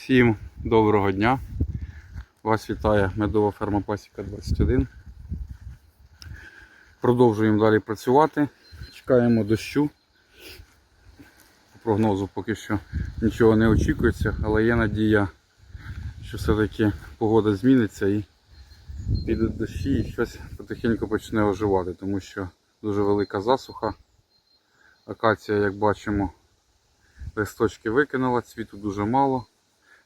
Всім доброго дня. Вас вітає медова ферма Пасіка 21. Продовжуємо далі працювати. Чекаємо дощу. По прогнозу поки що нічого не очікується, але є надія, що все-таки погода зміниться і підуть дощі і щось потихеньку почне оживати, тому що дуже велика засуха. Акація, як бачимо, листочки викинула, цвіту дуже мало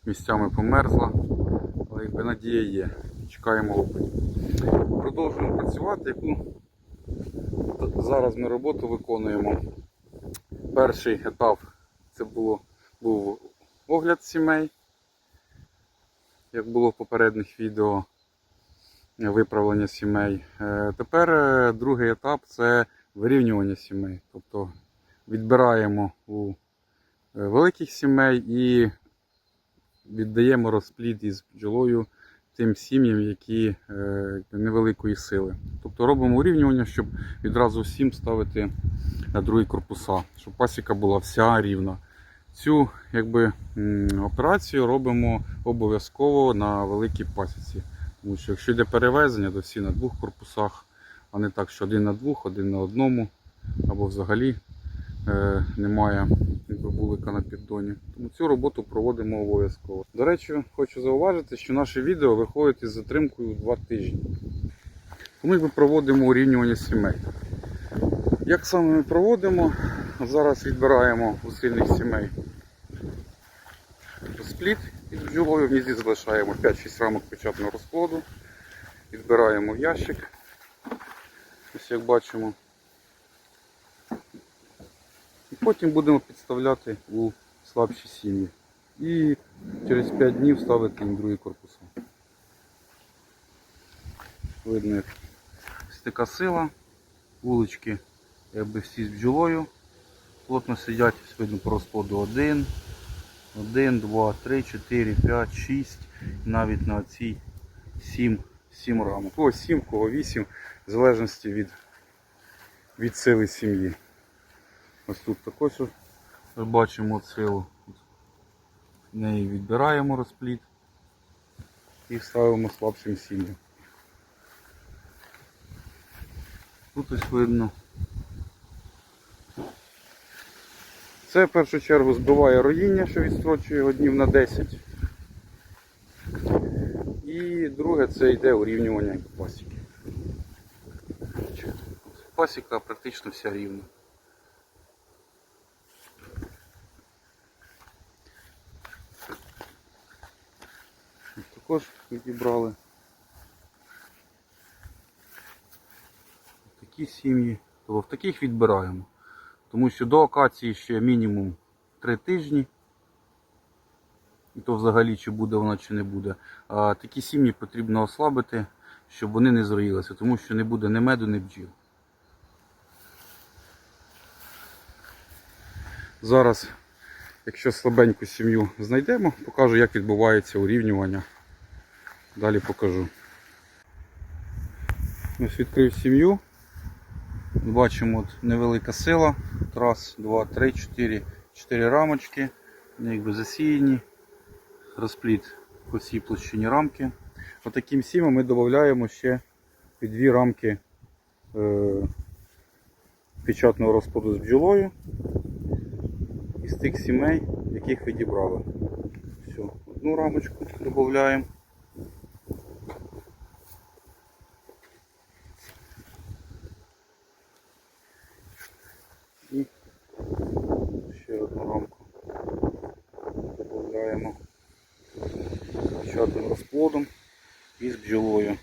місцями померзла, але якби надія є. Чекаємо опит. Продовжуємо працювати, яку зараз ми роботу виконуємо. Перший етап це було, був огляд сімей, як було в попередніх відео виправлення сімей. Е, Тепер е, другий етап це вирівнювання сімей. Тобто відбираємо у е, великих сімей і віддаємо розплід із бджолою тим сім'ям, які е, невеликої сили. Тобто робимо урівнювання, щоб відразу всім ставити на другі корпуса, щоб пасіка була вся рівна. Цю якби, операцію робимо обов'язково на великій пасіці. Тому що якщо йде перевезення, то всі на двох корпусах, а не так, що один на двох, один на одному, або взагалі немає якби вулика на піддоні. Тому цю роботу проводимо обов'язково. До речі, хочу зауважити, що наше відео виходить із затримкою 2 тижні. Ми проводимо урівнювання сімей. Як саме ми проводимо? Зараз відбираємо у сильних сімей спліт із бджолою, в нізі залишаємо 5-6 рамок печатного розплоду, відбираємо ящик. Ось як бачимо. І потім будемо підставляти у слабші сім'ї. І через 5 днів ставити на другі корпуси. Видно, як ось така сила, вулички якби всі з бджолою. Плотно сидять, видно по розплоду 1, 1, 2, 3, 4, 5, 6, навіть на цій 7, 7 рамок. Кого 7, кого 8, в залежності від, від сили сім'ї. Ось тут також бачимо силу. Неї відбираємо розплід і ставимо слабшим сім'ям. Тут ось видно. Це в першу чергу збиває роїння, що відстрочує його днів на 10. І друге це йде урівнювання пасіки. Пасіка практично вся рівна. Також відібрали такі сім'ї, то в таких відбираємо. Тому що до акації ще мінімум 3 тижні. І то взагалі чи буде вона, чи не буде. А такі сім'ї потрібно ослабити, щоб вони не зроїлися, тому що не буде ні меду, ні бджіл. Зараз, якщо слабеньку сім'ю знайдемо, покажу, як відбувається урівнювання. Далі покажу. Ось відкрив сім'ю. Бачимо от невелика сила. Раз, два, три, чотири. Чотири рамочки. Вони якби засіяні. Розпліт по всій площині рамки. Отаким сім'ям ми додаємо ще під дві рамки е, печатного розплоду з бджолою. Із тих сімей, яких відібрали. Все, одну рамочку додаємо. І рамку додаємо печатним розплодом і з бджолою.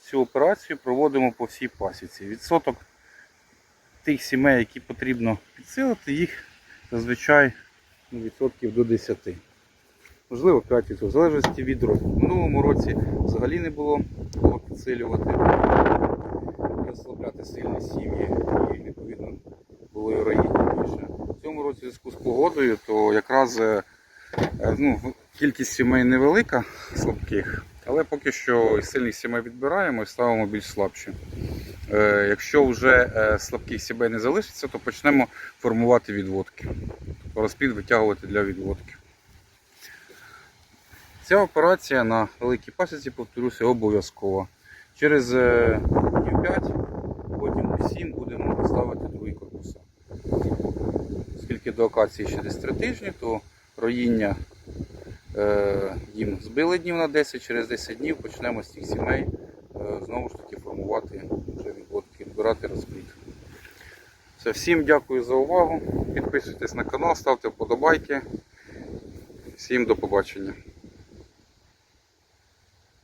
Цю операцію проводимо по всій пасіці. Відсоток тих сімей, які потрібно підсилити, їх зазвичай ну, відсотків до 10. Можливо 5%, в залежності від року. В минулому році взагалі не було підсилювати, розслабляти сильні сім'ї і відповідно і більше. В цьому році в зв'язку з погодою, то якраз е, ну, кількість сімей невелика слабких, але поки що сильних сімей відбираємо і ставимо більш слабші. Е, Якщо вже е, слабких сімей не залишиться, то почнемо формувати відводки. розплід витягувати для відводки. Ця операція на великій пасіці, повторюся, обов'язкова. Через днів 5, потім 7 будемо ставити другий корпуса. Оскільки до акації ще десь 3 тижні, то роїння е, їм збили днів на 10, через 10 днів почнемо з цих сімей е, знову ж таки формувати вже відводки, збирати розплід. Все, всім дякую за увагу. Підписуйтесь на канал, ставте вподобайки. Всім до побачення.